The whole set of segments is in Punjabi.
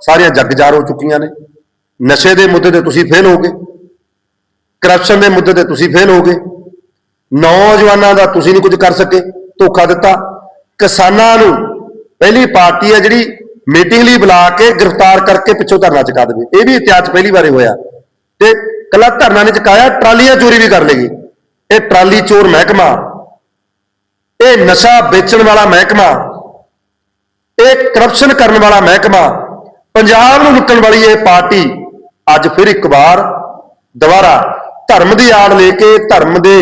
ਸਾਰੀਆਂ ਜਗਜਾਰ ਹੋ ਚੁੱਕੀਆਂ ਨੇ। ਨਸ਼ੇ ਦੇ ਮੁੱਦੇ ਤੇ ਤੁਸੀਂ ਫੇਲ ਹੋ ਗਏ ਕਰਪਸ਼ਨ ਦੇ ਮੁੱਦੇ ਤੇ ਤੁਸੀਂ ਫੇਲ ਹੋ ਗਏ ਨੌਜਵਾਨਾਂ ਦਾ ਤੁਸੀਂ ਨਹੀਂ ਕੁਝ ਕਰ ਸਕੇ। ਧੋਖਾ ਦਿੱਤਾ। ਕਿਸਾਨਾਂ ਨੂੰ ਪਹਿਲੀ ਪਾਰਟੀ ਹੈ ਜਿਹੜੀ ਮੀਟਿੰਗ ਲਈ ਬੁਲਾ ਕੇ ਗ੍ਰਿਫਤਾਰ ਕਰਕੇ ਪਿੱਛੋਂ ਧਰਨਾ ਚੁਕਾ ਦੇਵੇ। ਇਹ ਵੀ ਇਤਿਹਾਸ ਪਹਿਲੀ ਵਾਰੇ ਹੋਇਆ। ਤੇ ਕੱਲਾ ਧਰਨਾ ਨੇ ਚੁਕਾਇਆ, ਟਰਾਲੀਆਂ ਚੋਰੀ ਵੀ ਕਰ ਲੇਗੀ ਇਹ ਟਰਾਲੀ ਚੋਰ ਮਹਿਕਮਾ, ਇਹ ਨਸ਼ਾ ਵੇਚਣ ਵਾਲਾ ਮਹਿਕਮਾ, ਇਹ ਕਰਪਸ਼ਨ ਕਰਨ ਵਾਲਾ ਮਹਿਕਮਾ ਪੰਜਾਬ ਨੂੰ ਲੁੱਟਣ ਵਾਲੀ ਇਹ ਪਾਰਟੀ ਅੱਜ ਫਿਰ ਇੱਕ ਵਾਰ ਦੁਬਾਰਾ ਧਰਮ ਦੀ ਆੜ ਲੈ ਕੇ, ਧਰਮ ਦੇ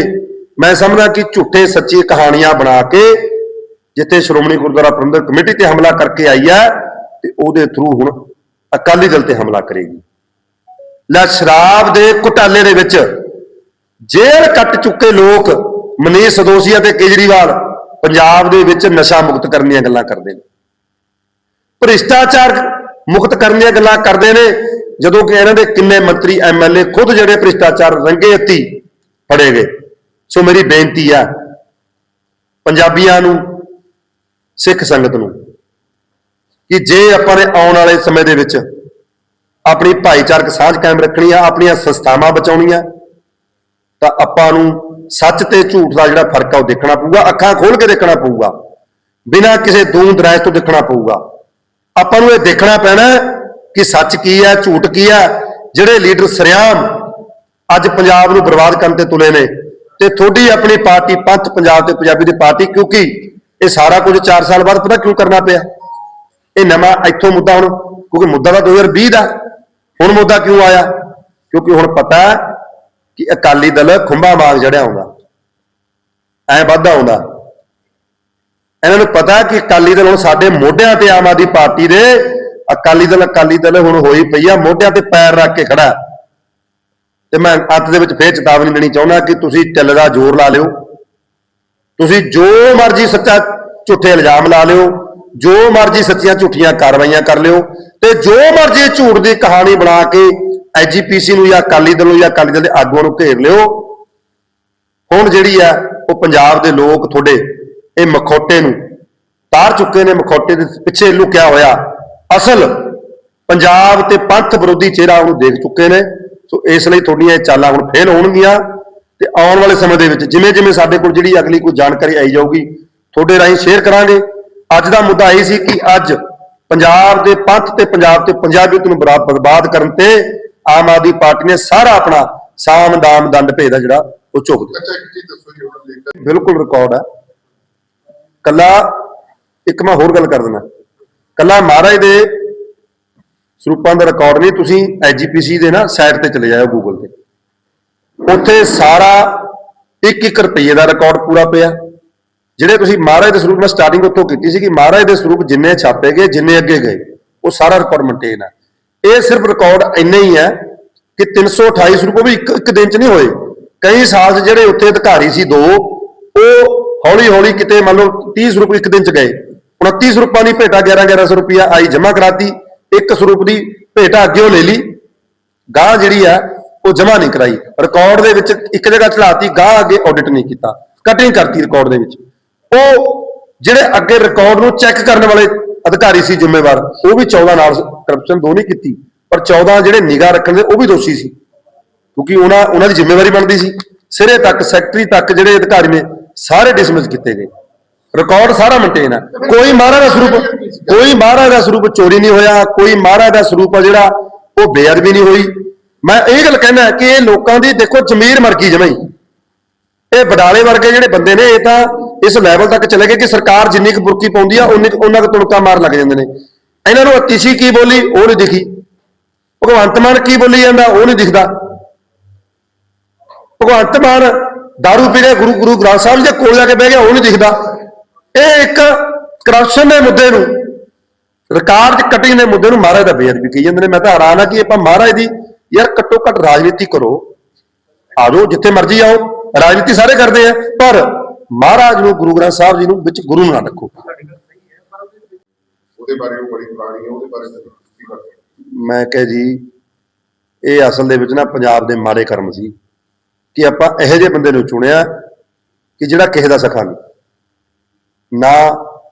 ਮੈਂ ਸਮਝਦਾ ਕਿ ਝੂਠੇ ਸੱਚੀ ਕਹਾਣੀਆਂ ਬਣਾ ਕੇ ਜਿੱਥੇ ਸ਼੍ਰੋਮਣੀ ਗੁਰਦੁਆਰਾ ਪ੍ਰਬੰਧਕ ਕਮੇਟੀ ਤੇ ਹਮਲਾ ਕਰਕੇ ਆਈ ਹੈ ਤੇ ਉਹਦੇ ਥਰੂ ਹੁਣ ਅਕਾਲੀ ਦਲ ਤੇ ਹਮਲਾ ਕਰੇਗੀ। ਲੈ ਸ਼ਰਾਬ ਦੇ ਘੁਟਾਲੇ ਦੇ ਵਿੱਚ ਜੇਲ੍ਹ ਕੱਟ ਚੁੱਕੇ ਲੋਕ ਮਨੀਸ਼ ਸਦੋਸੀਆ ਤੇ ਕੇਜਰੀਵਾਲ ਪੰਜਾਬ ਦੇ ਵਿੱਚ ਨਸ਼ਾ ਮੁਕਤ ਕਰਨ ਦੀਆਂ ਗੱਲਾਂ ਕਰਦੇ ਨੇ। ਭ੍ਰਿਸ਼ਟਾਚਾਰ ਮੁਕਤ ਕਰਨ ਦੀਆਂ ਗੱਲਾਂ ਕਰਦੇ ਨੇ, ਜਦੋਂ ਕਿ ਇਹਨਾਂ ਦੇ ਕਿੰਨੇ ਮੰਤਰੀ ਐਮਐਲਏ ਖੁਦ ਜਿਹੜੇ ਭ੍ਰਿਸ਼ਟਾਚਾਰ ਰੰਗੇ ਹੱਤੀ ਫੜੇ ਗਏ। ਸੋ ਮੇਰੀ ਬੇਨਤੀ ਆ ਪੰਜਾਬੀਆਂ ਨੂੰ, ਸਿੱਖ ਸੰਗਤ ਨੂੰ, ਕਿ ਜੇ ਆਪਾਂ ਨੇ ਆਉਣ ਵਾਲੇ ਸਮੇਂ ਦੇ ਵਿੱਚ ਆਪਣੀ ਭਾਈਚਾਰਕ ਸਾਂਝ ਕਾਇਮ ਰੱਖਣੀ ਆ, ਆਪਣੀਆਂ ਸੰਸਥਾਵਾਂ ਬਚਾਉਣੀਆਂ, ਤਾਂ ਆਪਾਂ ਨੂੰ ਸੱਚ ਤੇ ਝੂਠ ਦਾ ਜਿਹੜਾ ਫ਼ਰਕ ਆ ਉਹ ਦੇਖਣਾ ਪਊਗਾ, ਅੱਖਾਂ ਖੋਲ ਕੇ ਦੇਖਣਾ ਪਊਗਾ, ਬਿਨਾਂ ਕਿਸੇ ਦੂਰ ਦਰਾਜ ਤੋਂ ਦੇਖਣਾ ਪਊਗਾ। ਆਪਾਂ ਨੂੰ ਇਹ ਦੇਖਣਾ ਪੈਣਾ ਕਿ ਸੱਚ ਕੀ ਹੈ, ਝੂਠ ਕੀ ਹੈ, ਜਿਹੜੇ ਲੀਡਰ ਸਰਿਆਮ ਅੱਜ ਪੰਜਾਬ ਨੂੰ ਬਰਬਾਦ ਕਰਨ ਤੇ ਤੁਲੇ ਨੇ ਤੇ ਤੁਹਾਡੀ ਆਪਣੀ ਪਾਰਟੀ ਪੰਥ ਪੰਜਾਬ ਤੇ ਪੰਜਾਬੀ ਦੀ ਪਾਰਟੀ ਕਿਉਂਕਿ ਇਹ ਸਾਰਾ ਕੁਝ 4 ਸਾਲ ਬਾਅਦ ਪਤਾ ਕਿਉਂ ਕਰਨਾ ਪਿਆ? ਇਹ ਨਵਾਂ ਇੱਥੋਂ ਮੁੱਦਾ ਹੁਣ, ਕਿਉਂਕਿ ਮੁੱਦਾ ਤਾਂ 2020 ਦਾ ਹੁਣ ਮੁੱਦਾ ਕਿਉਂ ਆਇਆ? ਕਿਉਂਕਿ ਹੁਣ ਪਤਾ ਕਿ ਅਕਾਲੀ ਦਲ ਖੁੰਭਾ ਮਾਗ ਜੜਿਆ ਆਉਂਦਾ ਐ ਵਾਧਾ ਆਉਂਦਾ ਇਹਨਾਂ ਨੂੰ ਪਤਾ ਕਿ ਅਕਾਲੀ ਦਲ ਹੁਣ ਸਾਡੇ ਮੋਢਿਆਂ ਤੇ ਆਮ ਆਦਮੀ ਪਾਰਟੀ ਦੇ, ਅਕਾਲੀ ਦਲ ਅਕਾਲੀ ਦਲ ਹੁਣ ਹੋਈ ਪਈ ਆ, ਮੋਢਿਆਂ ਤੇ ਪੈਰ ਰੱਖ ਕੇ ਖੜਾ। ਤੇ ਮੈਂ ਅੱਤ ਦੇ ਵਿੱਚ ਫੇਰ ਚੇਤਾਵਨੀ ਦੇਣੀ ਚਾਹੁੰਦਾ ਕਿ ਤੁਸੀਂ ਢਿੱਲ ਦਾ ਜ਼ੋਰ ਲਾ ਲਿਓ। ਤੁਸੀਂ ਜੋ ਮਰਜ਼ੀ ਸੱਚਾ ਝੂਠੇ ਇਲਜ਼ਾਮ ਲਾ ਲਿਓ, ਜੋ ਮਰਜ਼ੀ ਸੱਚੀਆਂ ਝੂਠੀਆਂ ਕਾਰਵਾਈਆਂ ਕਰ ਲਿਓ, ਤੇ ਜੋ ਮਰਜ਼ੀ ਝੂਠ ਦੀ ਕਹਾਣੀ ਬਣਾ ਕੇ ਐਜੀਪੀਸੀ ਨੂੰ ਜਾਂ ਅਕਾਲੀ ਦਲ ਨੂੰ ਜਾਂ ਅਕਾਲੀ ਦਲ ਦੇ ਆਗੂਆਂ ਨੂੰ ਘੇਰ ਲਿਓ। ਹੁਣ ਜਿਹੜੀ ਆ, ਉਹ ਪੰਜਾਬ ਦੇ ਲੋਕ ਤੁਹਾਡੇ ਇਹ ਮਖੌਟੇ ਨੂੰ ਤਾਰ ਚੁੱਕੇ ਨੇ ਮਖੌਟੇ ਦੇ ਪਿੱਛੇ ਲੁਕਿਆ ਹੋਇਆ ਅਸਲ ਪੰਜਾਬ ਤੇ ਪੰਥ ਵਿਰੋਧੀ ਚਿਹਰਾ ਉਹਨੂੰ ਦੇਖ ਚੁੱਕੇ ਨੇ। ਸੋ ਇਸ ਲਈ ਤੁਹਾਡੀਆਂ ਇਹ ਚਾਲਾਂ ਹੁਣ ਫੇਲ ਹੋਣਗੀਆਂ ਤੇ ਆਉਣ ਵਾਲੇ ਸਮੇਂ ਦੇ ਵਿੱਚ ਜਿਵੇਂ ਜਿਵੇਂ ਸਾਡੇ ਕੋਲ ਜਿਹੜੀ ਅਗਲੀ ਕੋਈ ਜਾਣਕਾਰੀ ਆਈ ਜਾਊਗੀ ਤੁਹਾਡੇ ਰਾਹੀਂ ਸ਼ੇਅਰ ਕਰਾਂਗੇ। ਅੱਜ ਦਾ ਮੁੱਦਾ ਇਹ ਸੀ ਕਿ ਅੱਜ ਪੰਜਾਬ ਦੇ ਪੰਥ ਤੇ ਪੰਜਾਬ ਤੇ ਪੰਜਾਬੀਅਤ ਨੂੰ ਬਰਾ- ਬਰਬਾਦ ਕਰਨ ਤੇ ਆਮ ਆਦਮੀ ਪਾਰਟੀ ਨੇ ਸਾਰਾ ਆਪਣਾ ਸਾਮ ਦਾਮ ਦੰਡ ਭੇਦ ਜਿਹੜਾ ਉਹ ਝੁਕ ਦਿੱਤਾ। ਬਿਲਕੁਲ ਰਿਕਾਰਡ ਹੈ ਕੱਲਾ, ਇੱਕ ਮੈਂ ਹੋਰ ਗੱਲ ਕਰ ਦਿੰਦਾ। ਕੱਲਾ ਮਹਾਰਾਜ ਦੇ ਸਰੂਪਾਂ ਦਾ ਰਿਕਾਰਡ ਨਹੀਂ, ਤੁਸੀਂ ਐਜੀਪੀਸੀ ਦੇ ਨਾ ਸਾਈਟ ਤੇ ਚਲੇ ਜਾਓ ਗੂਗਲ ਤੇ। ਉੱਥੇ ਸਾਰਾ 1-1 ਰੁਪਏ ਦਾ ਰਿਕਾਰਡ ਪੂਰਾ ਪਿਆ। ਜਿਹੜੇ ਤੁਸੀਂ ਮਹਾਰਾਜ ਦੇ ਸਰੂਪ ਨਾਲ ਸਟਾਰਟਿੰਗ ਉੱਥੋਂ ਕੀਤੀ ਸੀ ਕਿ ਮਹਾਰਾਜ ਦੇ ਸਰੂਪ ਜਿੰਨੇ ਛਾਪੇ ਗਏ, ਜਿੰਨੇ ਅੱਗੇ ਗਏ, ਉਹ ਸਾਰਾ ਰਿਕਾਰਡ ਮੇਨਟੇਨ ਹੈ ਇਹ ਸਿਰਫ ਰਿਕਾਰਡ ਇੰਨਾ ਹੀ ਹੈ ਕਿ 328 ਸਰੂਪ ਵੀ ਇੱਕ ਇੱਕ ਦਿਨ ਚ ਨਹੀਂ ਹੋਏ। ਕਈ ਸਾਲ 'ਚ ਜਿਹੜੇ ਉੱਥੇ ਅਧਿਕਾਰੀ ਸੀ ਦੋ, ਉਹ ਹੌਲੀ ਹੌਲੀ ਕਿਤੇ ਮੰਨ ਲਓ 30 ਸਰੂਪ ਇੱਕ ਦਿਨ ਚ ਗਏ। 29 ਸਰੂਪਾਂ ਦੀ ਭੇਟਾ 11 1100 ਰੁਪਇਆ ਆਈ ਜਮ੍ਹਾਂ ਕਰਾਤੀ, ਇੱਕ ਸਰੂਪ ਦੀ ਭੇਟਾ ਅੱਗੇ ਉਹ ਲੈ ਲਈ। ਗਾਹ ਜਿਹੜੀ ਆ, ਉਹ ਜਮ੍ਹਾਂ ਨਹੀਂ ਕਰਾਈ। ਰਿਕਾਰਡ ਦੇ ਵਿੱਚ ਇੱਕ ਜਗ੍ਹਾ ਚਲਾਤੀ ਗਾਹ ਅੱਗੇ ਆਡਿਟ ਨਹੀਂ ਕੀਤਾ। ਕਟਿੰਗ ਕਰਤੀ ਰਿਕਾਰਡ ਦੇ ਵਿੱਚ। ਉਹ ਜਿਹੜੇ ਅੱਗੇ ਰਿਕਾਰਡ ਨੂੰ ਚੈੱਕ ਕਰਨ ਵਾਲੇ ਅਧਿਕਾਰੀ ਸੀ ਜ਼ਿੰਮੇਵਾਰ, ਉਹ ਵੀ 14 ਨਾਲ ਕਰਪਸ਼ਨ ਦੋ ਨਹੀਂ ਕੀਤੀ, ਪਰ 14 ਜਿਹੜੇ ਨਿਗਾਹ ਰੱਖਣ ਦੇ, ਉਹ ਵੀ ਦੋਸ਼ੀ ਸੀ। ਕਿਉਂਕਿ ਉਹਨਾਂ ਉਹਨਾਂ ਦੀ ਜ਼ਿੰਮੇਵਾਰੀ ਬਣਦੀ ਸੀ। ਸਿਰੇ ਤੱਕ ਸੈਕਟਰੀ ਤੱਕ ਜਿਹੜੇ ਅਧਿਕਾਰੀ ਨੇ ਸਾਰੇ ਡਿਸਮਿਸ ਕੀਤੇ ਗਏ। ਰਿਕਾਰਡ ਸਾਰਾ ਮੇਨਟੇਨ ਹੈ ਕੋਈ ਮਹਾਰਾਜ ਦਾ ਸਰੂਪ ਕੋਈ ਮਹਾਰਾਜ ਦਾ ਸਰੂਪ ਚੋਰੀ ਨਹੀਂ ਹੋਇਆ, ਕੋਈ ਮਹਾਰਾਜ ਦਾ ਸਰੂਪ ਆ ਜਿਹੜਾ ਉਹ ਬੇਅਦਬੀ ਨਹੀਂ ਹੋਈ। ਮੈਂ ਇਹ ਗੱਲ ਕਹਿਣਾ ਕਿ ਇਹ ਲੋਕਾਂ ਦੀ ਦੇਖੋ ਜ਼ਮੀਰ ਮਰ ਜਮਾਈ। ਇਹ ਬਡਾਲੇ ਵਰਗੇ ਜਿਹੜੇ ਬੰਦੇ ਨੇ, ਇਹ ਤਾਂ ਇਸ ਲੈਵਲ ਤੱਕ ਚਲੇ ਗਏ ਕਿ ਸਰਕਾਰ ਜਿੰਨੀ ਕੁ ਬੁਰਕੀ ਪਾਉਂਦੀ ਆ, ਉਨੀ ਕੁ- ਉਹਨਾਂ ਕੁ ਤੁਣਕਾ ਮਾਰ ਲੱਗ ਜਾਂਦੇ ਨੇ। ਇਹਨਾਂ ਨੂੰ ਅਤੀਸ਼ੀ ਕੀ ਬੋਲੀ? ਉਹ ਨਹੀਂ ਦਿਖੀ। ਭਗਵੰਤ ਮਾਨ ਕੀ ਬੋਲੀ ਜਾਂਦਾ? ਉਹ ਨਹੀਂ ਦਿਖਦਾ। ਭਗਵੰਤ ਮਾਨ दारू ਪੀ ਕੇ ਗੁਰੂ ਗੁਰੂ ਗ੍ਰੰਥ ਸਾਹਿਬ ਜੀ ਦੇ ਕੋਲ ਜਾ ਕੇ ਬਹਿ ਗਿਆ ਉਹ ਨਹੀਂ ਦਿਖਦਾ ਇਹ ਇੱਕ ਕਰਪਸ਼ਨ ਦੇ ਮੁੱਦੇ ਨੂੰ ਰਿਕਾਰਡ ਚ ਕਟਿੰਗ ਦੇ ਮੁੱਦੇ ਨੂੰ ਮਹਾਰਾਜ ਦਾ ਬੇਅਦਬੀ ਕਹੀ ਜਾਂਦੇ ਨੇ ਮੈਂ ਤਾਂ ਹੈਰਾਨ ਆ ਕਿ ਆਪਾਂ ਮਹਾਰਾਜ ਦੀ ਯਾਰ ਘੱਟੋ ਘੱਟ ਰਾਜਨੀਤੀ ਕਰੋ ਆ ਜਾਓ ਜਿੱਥੇ ਮਰਜ਼ੀ ਆਓ ਰਾਜਨੀਤੀ ਸਾਰੇ ਕਰਦੇ ਆ ਪਰ ਮਹਾਰਾਜ ਨੂੰ ਗੁਰੂ ਗ੍ਰੰਥ ਸਾਹਿਬ ਜੀ ਨੂੰ ਵਿੱਚ ਗੁਰੂ ਨਾ ਰੱਖੋ ਉਹਦੇ ਬਾਰੇ ਉਹ ਬੜੀ ਪੁਰਾਣੀ ਹੈ ਉਹਦੇ ਬਾਰੇ ਮੈਂ ਕਹੇ ਜੀ ਇਹ ਅਸਲ ਦੇ ਵਿੱਚ ਨਾ ਪੰਜਾਬ ਦੇ ਮਾੜੇ ਕਰਮ ਸੀ ਕਿ ਆਪਾਂ ਇਹੋ ਜਿਹੇ ਬੰਦੇ ਨੂੰ ਚੁਣਿਆ ਕਿ ਜਿਹੜਾ ਕਿਸੇ ਦਾ ਸਖਾ ਨਹੀਂ। ਨਾ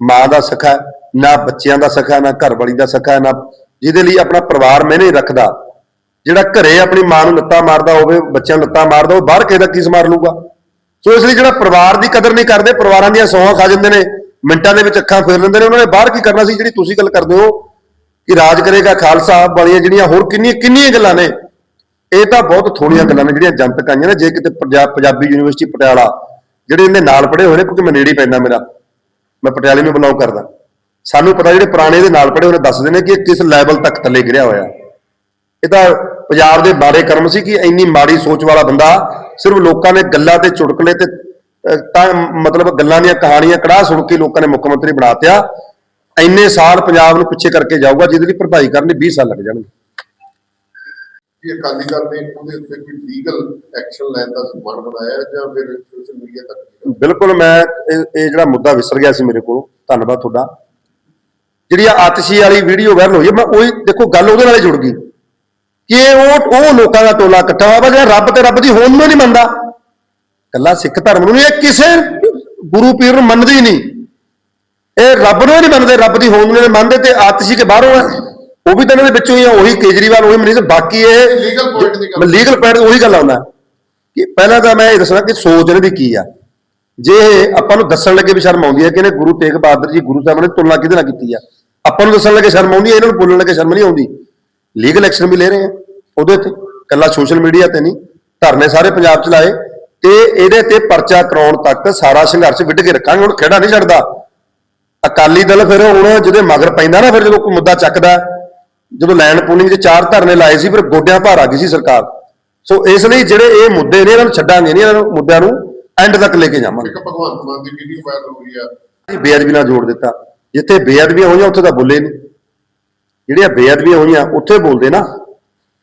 ਮਾਂ ਦਾ ਸਖਾ, ਨਾ ਬੱਚਿਆਂ ਦਾ ਸਖਾ, ਨਾ ਘਰ ਵਾਲੀ ਦਾ ਸਖਾ, ਨਾ ਜਿਹਦੇ ਲਈ ਆਪਣਾ ਪਰਿਵਾਰ ਮਿਹਨੇ ਰੱਖਦਾ, ਜਿਹੜਾ ਘਰੇ ਆਪਣੀ ਮਾਂ ਨੂੰ ਲੱਤਾਂ ਮਾਰਦਾ ਹੋਵੇ, ਬੱਚਿਆਂ ਨੂੰ ਲੱਤਾਂ ਮਾਰਦਾ ਉਹ ਬਾਹਰ ਕਿਸੇ ਦਾ ਕੀ ਮਾਰ ਲੂਗਾ ਸੋ ਇਸ ਲਈ ਜਿਹੜਾ ਪਰਿਵਾਰ ਦੀ ਕਦਰ ਨਹੀਂ ਕਰਦੇ, ਪਰਿਵਾਰਾਂ ਦੀਆਂ ਸੌਹਾਂ ਖਾ ਜਾਂਦੇ ਨੇ, ਮਿੰਟਾਂ ਦੇ ਵਿੱਚ ਅੱਖਾਂ ਫੇਰ ਲੈਂਦੇ ਨੇ, ਉਹਨਾਂ ਨੇ ਬਾਹਰ ਕੀ ਕਰਨਾ ਸੀ? ਜਿਹੜੀ ਤੁਸੀਂ ਗੱਲ ਕਰਦੇ ਹੋ ਕਿ ਰਾਜ ਕਰੇਗਾ ਖਾਲਸਾ ਵਾਲੀਆਂ ਜਿਹੜੀਆਂ ਹੋਰ ਕਿੰਨੀਆਂ ਕਿੰਨੀਆਂ ਗੱਲਾਂ ਨੇ ਇਹ ਤਾਂ ਬਹੁਤ ਥੋੜੀਆਂ ਗੱਲਾਂ ਨੇ ਜਿਹੜੀਆਂ ਜਨਤਕ ਆਈਆਂ ਨੇ। ਜੇ ਕਿਤੇ ਪੰਜਾਬ ਪੰਜਾਬੀ ਯੂਨੀਵਰਸਿਟੀ ਪਟਿਆਲਾ, ਜਿਹੜੇ ਇਹਦੇ ਨਾਲ ਪੜ੍ਹੇ ਹੋਏ ਨੇ, ਕਿਉਂਕਿ ਮੈਂ ਨੇੜੇ ਪੈਂਦਾ ਮੇਰਾ, ਮੈਂ ਪਟਿਆਲੇ ਨੂੰ ਬਿਲੋਂਗ ਕਰਦਾ। ਸਾਨੂੰ ਪਤਾ ਜਿਹੜੇ ਪੁਰਾਣੇ ਦੇ ਨਾਲ ਪੜ੍ਹੇ ਹੋਏ ਨੇ, ਦੱਸਦੇ ਨੇ ਕਿ ਇਹ ਕਿਸ ਲੈਵਲ ਤੱਕ ਥੱਲੇ ਗਿਰਿਆ ਹੋਇਆ ਇਹ ਤਾਂ ਪੰਜਾਬ ਦੇ ਬਾਰੇ ਕਰਮ ਸੀ ਕਿ ਇੰਨੀ ਮਾੜੀ ਸੋਚ ਵਾਲਾ ਬੰਦਾ ਸਿਰਫ ਲੋਕਾਂ ਨੇ ਗੱਲਾਂ ਤੇ ਚੁਟਕਲੇ ਤੇ ਤਾਂ ਮਤਲਬ ਗੱਲਾਂ ਦੀਆਂ ਕਹਾਣੀਆਂ ਕੜਾਹ ਸੁਣ ਕੇ ਲੋਕਾਂ ਨੇ ਮੁੱਖ ਮੰਤਰੀ ਬਣਾਤਿਆ ਇੰਨੇ ਸਾਲ ਪੰਜਾਬ ਨੂੰ ਪਿੱਛੇ ਕਰਕੇ ਜਾਊਗਾ, ਜਿਹਦੇ ਲਈ ਭਰਪਾਈ ਕਰਨ ਲਈ 20 ਸਾਲ ਲੱਗ ਜਾਣਗੇ। ਕੀ ਅਕਾਲੀ ਦਲ ਨੇ ਉਹਦੇ ਉੱਤੇ ਕੋਈ ਲੀਗਲ ਐਕਸ਼ਨ ਲੈਣ ਦਾ ਸਮਾਨ ਬਣਾਇਆ ਜਾਂ ਫਿਰ ਸੋਸ਼ਲ ਮੀਡੀਆ ਤੱਕ ਬਿਲਕੁਲ, ਮੈਂ ਇਹ ਜਿਹੜਾ ਮੁੱਦਾ ਵਿਸਰ ਗਿਆ ਸੀ ਮੇਰੇ ਕੋਲ, ਧੰਨਵਾਦ ਤੁਹਾਡਾ। ਜਿਹੜੀ ਆਤਸ਼ੀ ਵਾਲੀ ਵੀਡੀਓ ਵਾਇਰਲ ਹੋਈ ਮੈਂ ਉਹੀ ਦੇਖੋ, ਗੱਲ ਉਹਦੇ ਨਾਲ ਜੁੜ ਗਈ। ਕਿ ਉਹ ਉਹ ਲੋਕਾਂ ਦਾ ਟੋਲਾ ਇਕੱਠਾ ਹੋਇਆ ਵਾ, ਜਿਹੜਾ ਰੱਬ ਤੇ ਰੱਬ ਦੀ ਹੋਂਦ ਨੂੰ ਨਹੀਂ ਮੰਨਦਾ। ਕੱਲਾ ਸਿੱਖ ਧਰਮ ਨੂੰ ਇਹ ਕਿਸੇ ਗੁਰੂ ਪੀਰ ਨੂੰ ਮੰਨਦੀ ਨਹੀਂ। ਇਹ ਰੱਬ ਨੂੰ ਹੀ ਨਹੀਂ ਮੰਨਦੇ, ਰੱਬ ਦੀ ਹੋਂਦ ਨੂੰ ਨਹੀਂ ਮੰਨਦੇ ਤੇ ਆਤਸ਼ੀ ਕੇ ਬਾਹਰੋਂ ਹੈ ਉਹ ਵੀ ਤਾਂ ਇਹਨਾਂ ਦੇ ਵਿੱਚੋਂ ਹੀ ਆ ਉਹੀ ਕੇਜਰੀਵਾਲ ਉਹੀ ਮਨੀਸ਼ ਬਾਕੀ ਇਹ ਦੀ ਗੱਲ। ਲੀਗਲ ਪੁਆਇੰਟ ਉਹੀ ਗੱਲ ਆਉਂਦਾ। ਕਿ ਪਹਿਲਾਂ ਤਾਂ ਮੈਂ ਇਹ ਦੱਸਣਾ ਕਿ ਸੋਚ ਇਹਨਾਂ ਦੀ ਕੀ ਆ। ਜੇ ਇਹ ਆਪਾਂ ਨੂੰ ਦੱਸਣ ਲੱਗੇ ਵੀ ਸ਼ਰਮ ਆਉਂਦੀ ਹੈ ਕਿ ਇਹਨੇ ਗੁਰੂ ਤੇਗ ਬਹਾਦਰ ਜੀ ਗੁਰੂ ਸਾਹਿਬ ਨੇ ਤੁਲਨਾ ਕਿਹਦੇ ਨਾਲ ਕੀਤੀ ਆ? ਆਪਾਂ ਨੂੰ ਦੱਸਣ ਲੱਗੇ ਸ਼ਰਮ ਆਉਂਦੀ ਹੈ ਇਹਨਾਂ ਨੂੰ ਬੋਲਣ ਲੱਗੇ ਸ਼ਰਮ ਨਹੀਂ ਆਉਂਦੀ। ਲੀਗਲ ਐਕਸ਼ਨ ਵੀ ਲੈ ਰਹੇ ਆ। ਉਹਦੇ ਤੇ ਕੱਲਾ ਸੋਸ਼ਲ ਮੀਡੀਆ ਤੇ ਨਹੀਂ। ਧਰਨੇ ਸਾਰੇ ਪੰਜਾਬ ਚ ਲਾਏ ਤੇ ਇਹਦੇ ਤੇ ਪਰਚਾ ਕਰਾਉਣ ਤੱਕ ਸਾਰਾ ਸੰਘਰਸ਼ ਵਿੱਢ ਕੇ ਰੱਖਾਂਗੇ। ਹੁਣ ਖੇੜਾ ਨਹੀਂ ਛੱਡਦਾ। ਅਕਾਲੀ ਦਲ ਫਿਰ ਹੁਣ ਜਿਹਦੇ ਮਗਰ ਪੈਂਦਾ ਨਾ ਫਿਰ ਜਦੋਂ ਕੋਈ ਮੁੱਦਾ ਚੱਕਦਾ ਜਦੋਂ ਲੈਂਡ ਪੂਲਿੰਗ ਦੇ ਚਾਰ ਧਰਨੇ ਲਾਏ ਸੀ ਫਿਰ ਗੋਡਿਆਂ ਭਾਰ ਆ ਗਈ ਸੀ ਸਰਕਾਰ। ਸੋ ਇਸ ਲਈ ਜਿਹੜੇ ਇਹ ਮੁੱਦੇ ਨੇ ਇਹਨਾਂ ਨੂੰ ਛੱਡਾਂਗੇ ਨਹੀਂ ਇਹਨਾਂ ਨੂੰ ਮੁੱਦਿਆਂ ਨੂੰ ਐਂਡ ਤੱਕ ਲੈ ਕੇ ਜਾਵਾਂਗੇ। ਇੱਕ ਭਗਵੰਤ ਮਾਨ ਦੀ ਵੀਡੀਓ ਵਾਇਰਲ ਹੋ ਰਹੀ ਆ? ਜੀ ਬੇਅਦਬੀ ਨਾਲ ਜੋੜ ਦਿੱਤਾ। ਜਿੱਥੇ ਬੇਅਦਬੀਆਂ ਹੋਈਆਂ ਉੱਥੇ ਤਾਂ ਬੋਲੇ ਨਹੀਂ ਜਿਹੜੀਆਂ ਬੇਅਦਬੀਆਂ ਹੋਈਆਂ ਉੱਥੇ ਬੋਲਦੇ ਨਾ।